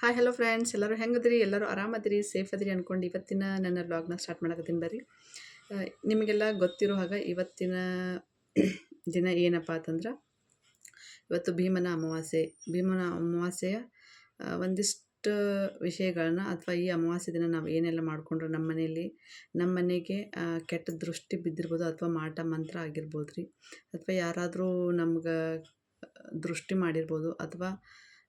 Hi hello friends ಎಲ್ಲರೂ ಹೆಂಗದಿರಿ? ಎಲ್ಲರೂ ಆರಾಮದಿರಿ? Safe ಅದ್ರಿ ಅಂದ್ಕೊಂಡು ಇವತ್ತಿನ ನನ್ನ ಬ್ಲಾಗ್ನ ಸ್ಟಾರ್ಟ್ ಮಾಡಕತ್ತೀನಿ ಬರ್ರಿ. ನಿಮಗೆಲ್ಲ ಗೊತ್ತಿರೋ ಹಾಗೆ ಇವತ್ತಿನ ದಿನ ಏನಪ್ಪ ಅಂತಂದ್ರೆ, ಇವತ್ತು ಭೀಮನ ಅಮಾವಾಸ್ಯೆ. ಭೀಮನ ಅಮಾವಾಸ್ಯೆಯ ಒಂದಿಷ್ಟು ವಿಷಯಗಳನ್ನ ಅಥವಾ ಈ ಅಮಾವಾಸ್ಯೆ ದಿನ ನಾವು ಏನೆಲ್ಲ ಮಾಡಿಕೊಂಡ್ರೆ ನಮ್ಮ ಮನೆಯಲ್ಲಿ, ನಮ್ಮ ಮನೆಗೆ ಕೆಟ್ಟ ದೃಷ್ಟಿ ಬಿದ್ದಿರ್ಬೋದು ಅಥವಾ ಮಾಟ ಮಂತ್ರ ಆಗಿರ್ಬೋದು ರೀ ಅಥವಾ ಯಾರಾದರೂ ನಮ್ಗೆ ದೃಷ್ಟಿ ಮಾಡಿರ್ಬೋದು ಅಥವಾ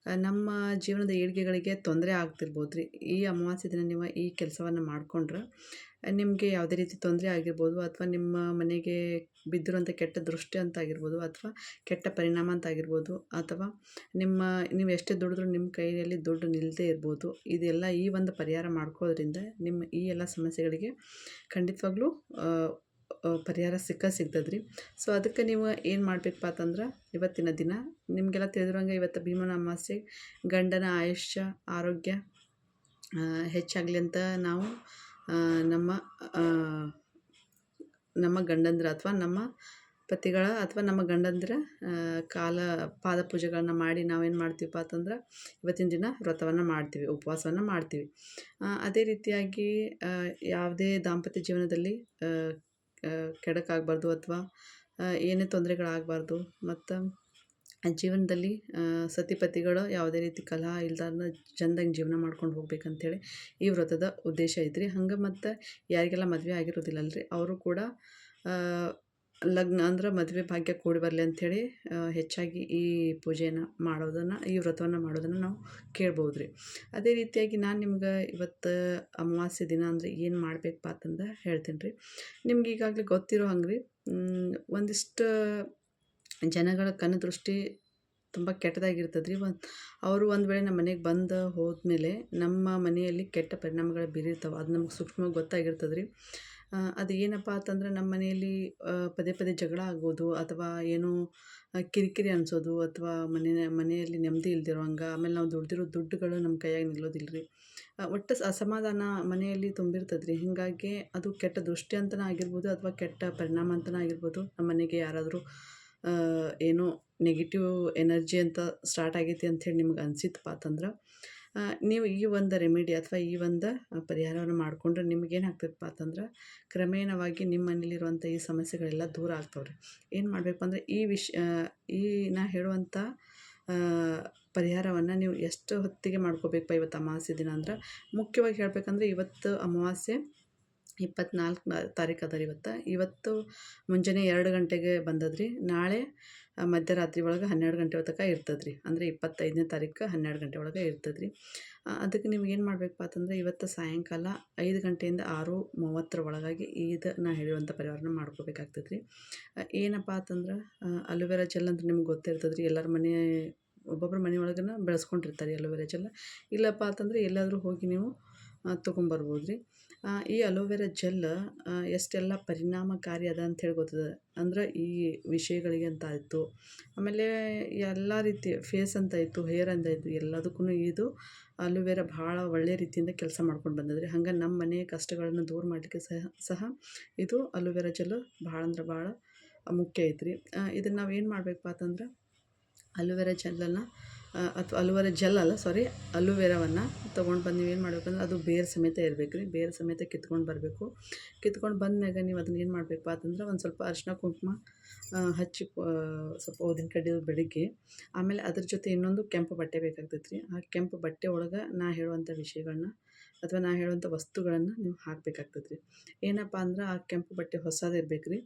ನಮ್ಮ ಜೀವನದ ಏಳಿಗೆಗಳಿಗೆ ತೊಂದರೆ ಆಗ್ತಿರ್ಬೋದು ರೀ ಈ ಅಮಾವಾಸ್ಯೆ ದಿನ ನೀವು ಈ ಕೆಲಸವನ್ನು ಮಾಡಿಕೊಂಡ್ರೆ, ನಿಮಗೆ ಯಾವುದೇ ರೀತಿ ತೊಂದರೆ ಆಗಿರ್ಬೋದು ಅಥವಾ ನಿಮ್ಮ ಮನೆಗೆ ಬಿದ್ದಿರುವಂಥ ಕೆಟ್ಟ ದೃಷ್ಟಿ ಅಂತ ಆಗಿರ್ಬೋದು ಅಥವಾ ಕೆಟ್ಟ ಪರಿಣಾಮ ಅಂತ ಆಗಿರ್ಬೋದು ಅಥವಾ ನಿಮ್ಮ, ನೀವು ಎಷ್ಟೇ ದುಡಿದ್ರು ನಿಮ್ಮ ಕೈಯಲ್ಲಿ ದುಡ್ಡು ನಿಲ್ಲದೇ ಇರ್ಬೋದು. ಇದೆಲ್ಲ ಈ ಒಂದು ಪರಿಹಾರ ಮಾಡ್ಕೊಳ್ಳೋದ್ರಿಂದ ನಿಮ್ಮ ಈ ಎಲ್ಲ ಸಮಸ್ಯೆಗಳಿಗೆ ಖಂಡಿತವಾಗ್ಲೂ ಪರಿಹಾರ ಸಿಕ್ಕ ಸಿಗ್ತದೆ ಸೊ ಅದಕ್ಕೆ ನೀವು ಏನು ಮಾಡಬೇಕಪ್ಪ ಅಂತಂದ್ರೆ ಇವತ್ತಿನ ದಿನ ನಿಮಗೆಲ್ಲ ತಿಳಿದಿರೋಂಗೆ ಇವತ್ತು ಭೀಮನ ಅಮಾವಾಸ್ಯೆ ಗಂಡನ ಆಯುಷ್ಯ, ಆರೋಗ್ಯ ಹೆಚ್ಚಾಗಲಿ ಅಂತ ನಾವು ನಮ್ಮ ನಮ್ಮ ಗಂಡಂದ್ರ ಅಥವಾ ನಮ್ಮ ಪತಿಗಳ ಅಥವಾ ನಮ್ಮ ಗಂಡಂದ್ರ ಕಾಲ ಪಾದ ಪೂಜೆಗಳನ್ನ ಮಾಡಿ ನಾವೇನು ಮಾಡ್ತೀವಪ್ಪ ಅಂತಂದ್ರೆ ಇವತ್ತಿನ ದಿನ ವ್ರತವನ್ನು ಮಾಡ್ತೀವಿ, ಉಪವಾಸವನ್ನು ಮಾಡ್ತೀವಿ. ಅದೇ ರೀತಿಯಾಗಿ ಯಾವುದೇ ದಾಂಪತ್ಯ ಜೀವನದಲ್ಲಿ ಕೆಡಕಾಗಬಾರ್ದು ಅಥವಾ ಏನೇ ತೊಂದರೆಗಳಾಗಬಾರ್ದು. ಮತ್ತು ಜೀವನದಲ್ಲಿ ಸತಿಪತಿಗಳು ಯಾವುದೇ ರೀತಿ ಕಲಹ ಇಲ್ದಾರ್ದ ಚಂದಂಗೆ ಜೀವನ ಮಾಡ್ಕೊಂಡು ಹೋಗ್ಬೇಕಂತೇಳಿ ಈ ವ್ರತದ ಉದ್ದೇಶ ಐತ್ರಿ. ಹಂಗೆ ಮತ್ತು ಯಾರಿಗೆಲ್ಲ ಮದುವೆ ಆಗಿರೋದಿಲ್ಲಲ್ರಿ, ಅವರು ಕೂಡ ಲಗ್ನ ಅಂದ್ರೆ ಮದುವೆ ಭಾಗ್ಯ ಕೂಡಿ ಬರಲಿ ಅಂಥೇಳಿ ಹೆಚ್ಚಾಗಿ ಈ ಪೂಜೆಯನ್ನು ಮಾಡೋದನ್ನು, ಈ ವ್ರತವನ್ನು ಮಾಡೋದನ್ನು ನಾವು ಕೇಳ್ಬೋದು ರೀ ಅದೇ ರೀತಿಯಾಗಿ ನಾನು ನಿಮ್ಗೆ ಇವತ್ತು ಅಮಾವಾಸ್ಯೆ ದಿನ ಅಂದರೆ ಏನು ಮಾಡಬೇಕಪ್ಪ ಅಂತಂದು ಹೇಳ್ತೀನಿ ರೀ ನಿಮ್ಗೆ ಈಗಾಗಲೇ ಗೊತ್ತಿರೋ ಹಂಗೆ ರೀ ಒಂದಿಷ್ಟು ಜನಗಳ ಕಣ್ಣು ದೃಷ್ಟಿ ತುಂಬ ಕೆಟ್ಟದಾಗಿರ್ತದೆ ರೀ ಒಂದು, ಅವರು ಒಂದು ವೇಳೆ ನಮ್ಮ ಮನೆಗೆ ಬಂದು ಹೋದ್ಮೇಲೆ ನಮ್ಮ ಮನೆಯಲ್ಲಿ ಕೆಟ್ಟ ಪರಿಣಾಮಗಳು ಬೀರಿರ್ತಾವೆ, ಅದು ನಮ್ಗೆ ಸೂಕ್ಷ್ಮವಾಗಿ ಗೊತ್ತಾಗಿರ್ತದೆ ರೀ ಅದು ಏನಪ್ಪ ಅಂತಂದ್ರೆ ನಮ್ಮ ಮನೆಯಲ್ಲಿ ಪದೇ ಪದೇ ಜಗಳ ಆಗೋದು ಅಥವಾ ಏನೋ ಕಿರಿಕಿರಿ ಅನಿಸೋದು ಅಥವಾ ಮನೆಯ ಮನೆಯಲ್ಲಿ ನೆಮ್ಮದಿ ಇಲ್ದಿರೋ ಹಂಗೆ ಆಮೇಲೆ ನಾವು ದುಡ್ದಿರೋ ದುಡ್ಡುಗಳು ನಮ್ಮ ಕೈಯಾಗ ನಿಲ್ಲೋದಿಲ್ಲ ರೀ ಒಟ್ಟು ಅಸಮಾಧಾನ ಮನೆಯಲ್ಲಿ ತುಂಬಿರ್ತದೆ ರೀ ಹೀಗಾಗಿ ಅದು ಕೆಟ್ಟ ದೃಷ್ಟಿ ಅಂತನೇ ಆಗಿರ್ಬೋದು ಅಥವಾ ಕೆಟ್ಟ ಪರಿಣಾಮ ಅಂತನೇ ಆಗಿರ್ಬೋದು, ನಮ್ಮ ಮನೆಗೆ ಯಾರಾದರೂ ಏನೋ ನೆಗೆಟಿವ್ ಎನರ್ಜಿ ಅಂತ ಸ್ಟಾರ್ಟ್ ಆಗೈತಿ ಅಂಥೇಳಿ ನಿಮ್ಗೆ ಅನಿಸಿತ್ತಪ್ಪ ಅಂತಂದ್ರೆ ನೀವು ಈ ಒಂದು ರೆಮಿಡಿ ಅಥವಾ ಈ ಒಂದು ಪರಿಹಾರವನ್ನು ಮಾಡಿಕೊಂಡ್ರೆ ನಿಮಗೇನಾಗ್ತದಪ್ಪ ಅಂತಂದ್ರೆ, ಕ್ರಮೇಣವಾಗಿ ನಿಮ್ಮ ಮನೇಲಿರುವಂಥ ಈ ಸಮಸ್ಯೆಗಳೆಲ್ಲ ದೂರ ಆಗ್ತಾವೆ ರೀ ಏನು ಮಾಡಬೇಕು ಅಂದರೆ, ಈ ವಿಷ ಈ ನಾ ಹೇಳುವಂಥ ಪರಿಹಾರವನ್ನು ನೀವು ಎಷ್ಟು ಹೊತ್ತಿಗೆ ಮಾಡ್ಕೋಬೇಕಪ್ಪ ಇವತ್ತು ಅಮಾವಾಸ್ಯೆ ದಿನ ಅಂದ್ರೆ, ಮುಖ್ಯವಾಗಿ ಹೇಳಬೇಕಂದ್ರೆ ಇವತ್ತು ಅಮಾವಾಸ್ಯೆ ಇಪ್ಪತ್ನಾಲ್ಕು ತಾರೀಕು ಅದ ಇವತ್ತು. ಇವತ್ತು ಮುಂಜಾನೆ ಎರಡು ಗಂಟೆಗೆ ಬಂದದ್ರಿ. ನಾಳೆ ಮಧ್ಯರಾತ್ರಿ ಒಳಗೆ ಹನ್ನೆರಡು ಗಂಟೆ ತನಕ ಇರ್ತದೆ ರೀ ಅಂದರೆ ಇಪ್ಪತ್ತೈದನೇ ತಾರೀಕು ಹನ್ನೆರಡು ಗಂಟೆ ಒಳಗೆ ಇರ್ತದೆ ರೀ ಅದಕ್ಕೆ ನೀವು ಏನು ಮಾಡಬೇಕಪ್ಪ ಅಂತಂದ್ರೆ ಇವತ್ತು ಸಾಯಂಕಾಲ ಐದು ಗಂಟೆಯಿಂದ ಆರು ಮೂವತ್ತರ ಒಳಗಾಗಿ ಈದ್ ನಾ ಹೇಳುವಂಥ ಪರಿವಾರನ ಮಾಡ್ಕೋಬೇಕಾಗ್ತದೆ ರೀ ಏನಪ್ಪ ಅಂತಂದ್ರೆ ಅಲೋವೆರಾ ಜೆಲ್ ಅಂದ್ರೆ ನಿಮ್ಗೆ ಗೊತ್ತಿರ್ತದೆ ರೀ ಎಲ್ಲರ ಮನೆ ಒಬ್ಬೊಬ್ಬರ ಮನೆ ಒಳಗನ ಬೆಳೆಸ್ಕೊಂಡಿರ್ತಾರೆ ಅಲೋವೆರಾ ಜೆಲ್. ಇಲ್ಲಪ್ಪ ಅಂತಂದ್ರೆ ಎಲ್ಲಾದರೂ ಹೋಗಿ ನೀವು ತೊಗೊಂಬರ್ಬೋದು ರೀ ಈ ಅಲೋವೆರಾ ಜೆಲ್ ಎಷ್ಟೆಲ್ಲ ಪರಿಣಾಮಕಾರಿ ಅದ ಅಂಥೇಳಿ ಗೊತ್ತದ? ಅಂದ್ರೆ ಈ ವಿಷಯಗಳಿಗೆ ಅಂತ ಆಯಿತು. ಆಮೇಲೆ ಎಲ್ಲ ರೀತಿ ಫೇಸ್ ಅಂತ ಆಯಿತು ಹೇರ್ ಅಂತ ಆಯಿತು ಎಲ್ಲದಕ್ಕೂ ಇದು ಅಲೋವೆರಾ ಭಾಳ ಒಳ್ಳೆಯ ರೀತಿಯಿಂದ ಕೆಲಸ ಮಾಡ್ಕೊಂಡು ಬಂದದ್ರಿ. ಹಂಗೆ ನಮ್ಮ ಮನೆಯ ಕಷ್ಟಗಳನ್ನು ದೂರ ಮಾಡಲಿಕ್ಕೆ ಸಹ ಸಹ ಇದು ಅಲೋವೆರಾ ಜೆಲ್ ಭಾಳ ಅಂದ್ರೆ ಭಾಳ ಮುಖ್ಯ ಐತ್ರಿ. ಇದನ್ನು ನಾವು ಏನು ಮಾಡಬೇಕಪ್ಪ ಅಂತಂದ್ರೆ ಅಲೋವೆರಾ ಜೆಲ್ಲನ್ನು ಅಥವಾ ಅಲುವೆರ ಜೆಲ್ ಅಲ್ಲ ಸಾರಿ ಅಲುವೆರಾವನ್ನು ತೊಗೊಂಡು ಬಂದು ನೀವು ಏನು ಮಾಡಬೇಕಂದ್ರೆ ಅದು ಬೇರು ಸಮೇತ ಇರಬೇಕು ರೀ. ಬೇರು ಸಮೇತ ಕಿತ್ಕೊಂಡು ಬರಬೇಕು. ಕಿತ್ಕೊಂಡು ಬಂದ್ಮ್ಯಾಗ ನೀವು ಅದನ್ನ ಏನು ಮಾಡಬೇಕು ಅಂತಂದ್ರೆ ಒಂದು ಸ್ವಲ್ಪ ಅರಿಶಿನ ಕುಂಕುಮ ಹಚ್ಚಿ ಸ್ವಲ್ಪ ಓದಿನ ಕಡ್ಡಿ ಬೆಳಿಗ್ಗೆ. ಆಮೇಲೆ ಅದ್ರ ಜೊತೆ ಇನ್ನೊಂದು ಕೆಂಪು ಬಟ್ಟೆ ಬೇಕಾಗ್ತೈತೆ ರೀ ಆ ಕೆಂಪು ಬಟ್ಟೆ ಒಳಗೆ ನಾ ಹೇಳುವಂಥ ವಿಷಯಗಳನ್ನ ಅಥವಾ ನಾ ಹೇಳುವಂಥ ವಸ್ತುಗಳನ್ನು ನೀವು ಹಾಕಬೇಕಾಗ್ತದೆ ರೀ ಏನಪ್ಪ ಅಂದ್ರೆ ಆ ಕೆಂಪು ಬಟ್ಟೆ ಹೊಸದಿರ್ಬೇಕು ರೀ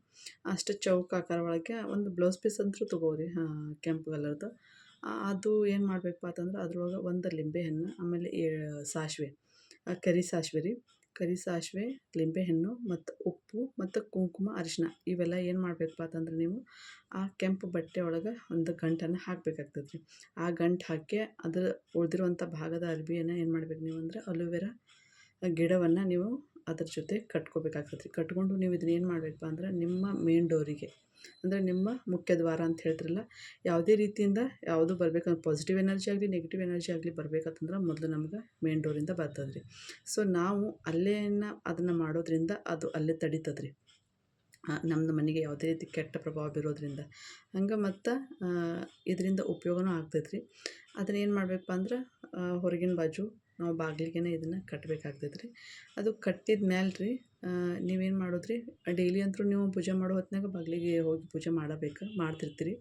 ಅಷ್ಟು ಚೌಕ ಆಕಾರ ಒಳಗೆ ಒಂದು ಬ್ಲೌಸ್ ಪೀಸ್ ಅಂತೂ ತೊಗೋರಿ ಕೆಂಪು ಕಲರ್ದು ಅದು ಏನು ಮಾಡಬೇಕು ಅಂತಂದ್ರೆ ಅದ್ರೊಳಗೆ ಒಂದು ಲಿಂಬೆಹಣ್ಣು ಆಮೇಲೆ ಸಾಸಿವೆ ಕರಿ ಸಾಸಿವೆ ರೀ. ಕರಿ ಸಾಸಿವೆ ಲಿಂಬೆಹಣ್ಣು ಮತ್ತು ಉಪ್ಪು ಮತ್ತು ಕುಂಕುಮ ಅರಿಶಿನ ಇವೆಲ್ಲ ಏನು ಮಾಡಬೇಕಪ್ಪ ಅಂತಂದ್ರೆ ನೀವು ಆ ಕೆಂಪು ಬಟ್ಟೆ ಒಳಗೆ ಒಂದು ಗಂಟನ್ನು ಹಾಕಬೇಕಾಗ್ತದೆ ಆ ಗಂಟು ಹಾಕಿ ಅದ್ರ ಉಳಿದಿರುವಂಥ ಭಾಗದ ಅರ್ಬಿಯನ್ನು ಏನು ಮಾಡ್ಬೇಕು ನೀವು ಅಂದರೆ ಅಲೋವೆರಾ ಗಿಡವನ್ನು ನೀವು ಅದ್ರ ಜೊತೆ ಕಟ್ಕೋಬೇಕಾಗ್ತದೆ. ಕಟ್ಕೊಂಡು ನೀವು ಇದನ್ನ ಏನು ಮಾಡಬೇಕು ಅಂದ್ರೆ ನಿಮ್ಮ ಮೇನ್ ಡೋರಿಗೆ ಅಂದರೆ ನಿಮ್ಮ ಮುಖ್ಯ ದ್ವಾರ ಅಂತ ಹೇಳ್ತಿರಲ್ಲ, ಯಾವುದೇ ರೀತಿಯಿಂದ ಯಾವುದು ಬರ್ಬೇಕಂದ್ರೆ ಪಾಸಿಟಿವ್ ಎನರ್ಜಿ ಆಗಲಿ ನೆಗೆಟಿವ್ ಎನರ್ಜಿ ಆಗಲಿ ಬರ್ಬೇಕಂತಂದ್ರೆ ಮೊದಲು ನಮ್ಗೆ ಮೇನ್ ಡೋರಿಂದ ಬರ್ತದೆ ರೀ ಸೊ ನಾವು ಅಲ್ಲೇನ ಅದನ್ನು ಮಾಡೋದ್ರಿಂದ ಅದು ಅಲ್ಲೇ ತಡೀತದೆ ರೀ ನಮ್ಮದು ಮನೆಗೆ ಯಾವುದೇ ರೀತಿ ಕೆಟ್ಟ ಪ್ರಭಾವ ಬೀರೋದ್ರಿಂದ. ಹಂಗೆ ಮತ್ತು ಇದರಿಂದ ಉಪಯೋಗನೂ ಆಗ್ತೈತೆ ರೀ ಅದನ್ನ ಏನು ಮಾಡಬೇಕಪ್ಪ ಅಂದ್ರೆ ಹೊರಗಿನ ಬಾಜು ನಾವು ಬಾಗಿಲಿಗೆ ಇದನ್ನು ಕಟ್ಟಬೇಕಾಗ್ತೈತೆ ರೀ ಅದು ಕಟ್ಟಿದ ಮೇಲೆ ರೀ ನೀವೇನು ರೀ ಡೈಲಿ ಅಂತೂ ನೀವು ಪೂಜೆ ಮಾಡೋ ಹೊತ್ನಾಗ ಬಾಗಿಲಿಗೆ ಹೋಗಿ ಪೂಜೆ ಮಾಡಬೇಕು, ಮಾಡ್ತಿರ್ತೀರಿ.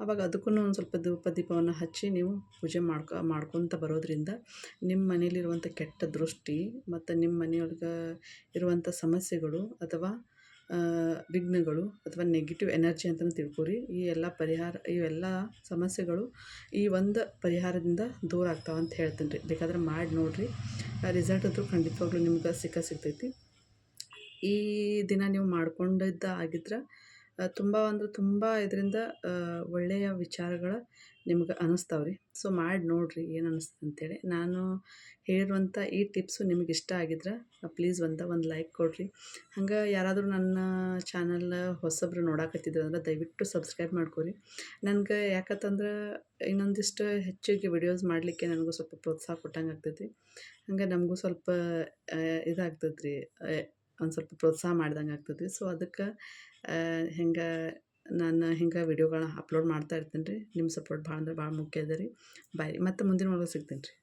ಅವಾಗ ಅದಕ್ಕೂ ಒಂದು ಸ್ವಲ್ಪ ಧೂಪ ದೀಪವನ್ನು ಹಚ್ಚಿ ನೀವು ಪೂಜೆ ಮಾಡ್ಕೊ, ಮಾಡ್ಕೊತ ಬರೋದರಿಂದ ನಿಮ್ಮ ಮನೇಲಿರುವಂಥ ಕೆಟ್ಟ ದೃಷ್ಟಿ ಮತ್ತು ನಿಮ್ಮ ಮನೆಯೊಳಗೆ ಇರುವಂಥ ಸಮಸ್ಯೆಗಳು ಅಥವಾ ವಿಘ್ನಗಳು ಅಥವಾ ನೆಗೆಟಿವ್ ಎನರ್ಜಿ ಅಂತಲೂ ತಿಳ್ಕೊರಿ. ಈ ಎಲ್ಲ ಪರಿಹಾರ ಇವೆಲ್ಲ ಸಮಸ್ಯೆಗಳು ಈ ಒಂದು ಪರಿಹಾರದಿಂದ ದೂರ ಆಗ್ತಾವೆ ಅಂತ ಹೇಳ್ತೀನಿ ರೀ ಬೇಕಾದ್ರೆ ಮಾಡಿ ನೋಡಿರಿ. ರಿಸಲ್ಟ್ ಅಂತೂ ಖಂಡಿತವಾಗ್ಲೂ ನಿಮ್ಗೆ ಸಿಕ್ಕ ಸಿಗ್ತೈತಿ. ಈ ದಿನ ನೀವು ಮಾಡ್ಕೊಂಡಿದ್ದ ಆಗಿದ್ರೆ ತುಂಬ ಅಂದ್ರೆ ತುಂಬ ಇದರಿಂದ ಒಳ್ಳೆಯ ವಿಚಾರಗಳು ನಿಮ್ಗೆ ಅನ್ನಿಸ್ತಾವೆ ರೀ. ಸೊ, ಮಾಡಿ ನೋಡಿರಿ ಏನು ಅನ್ನಿಸ್ತದೆ ಅಂತೇಳಿ. ನಾನು ಹೇಳಿರುವಂಥ ಈ ಟಿಪ್ಸು ನಿಮಗೆ ಇಷ್ಟ ಆಗಿದ್ರೆ, ಪ್ಲೀಸ್ ಒಂದು ಒಂದು ಲೈಕ್ ಕೊಡಿರಿ. ಹಂಗೆ ಯಾರಾದರೂ ನನ್ನ ಚಾನಲ್ ಹೊಸಬ್ರು ನೋಡಾಕತ್ತಿದ್ರು ಅಂದ್ರೆ ದಯವಿಟ್ಟು ಸಬ್ಸ್ಕ್ರೈಬ್ ಮಾಡ್ಕೊರಿ. ನನಗೆ ಯಾಕಂತಂದ್ರೆ ಇನ್ನೊಂದಿಷ್ಟು ಹೆಚ್ಚಿಗೆ ವಿಡಿಯೋಸ್ ಮಾಡಲಿಕ್ಕೆ ನನಗೂ ಸ್ವಲ್ಪ ಪ್ರೋತ್ಸಾಹ ಕೊಟ್ಟಂಗೆ ಆಗ್ತೈತಿ. ಹಂಗೆ ನಮಗೂ ಸ್ವಲ್ಪ ಇದಾಗ್ತದೆ ರೀ ಒಂದು ಸ್ವಲ್ಪ ಪ್ರೋತ್ಸಾಹ ಮಾಡ್ದಂಗೆ ಆಗ್ತದೆ ಸೊ ಅದಕ್ಕೆ ಹಿಂಗೆ ನಾನು ಹಿಂಗೆ ವೀಡಿಯೋಗಳನ್ನ ಅಪ್ಲೋಡ್ ಮಾಡ್ತಾ ಇರ್ತೀನಿ ರೀ ನಿಮ್ಮ ಸಪೋರ್ಟ್ ಭಾಳ ಅಂದ್ರೆ ಭಾಳ ಮುಖ್ಯ ಅದ ರೀ. ಬಾಯ್ ಮತ್ತು ಮುಂದಿನ ಒಳಗೆ ಸಿಗ್ತೀನಿ ರೀ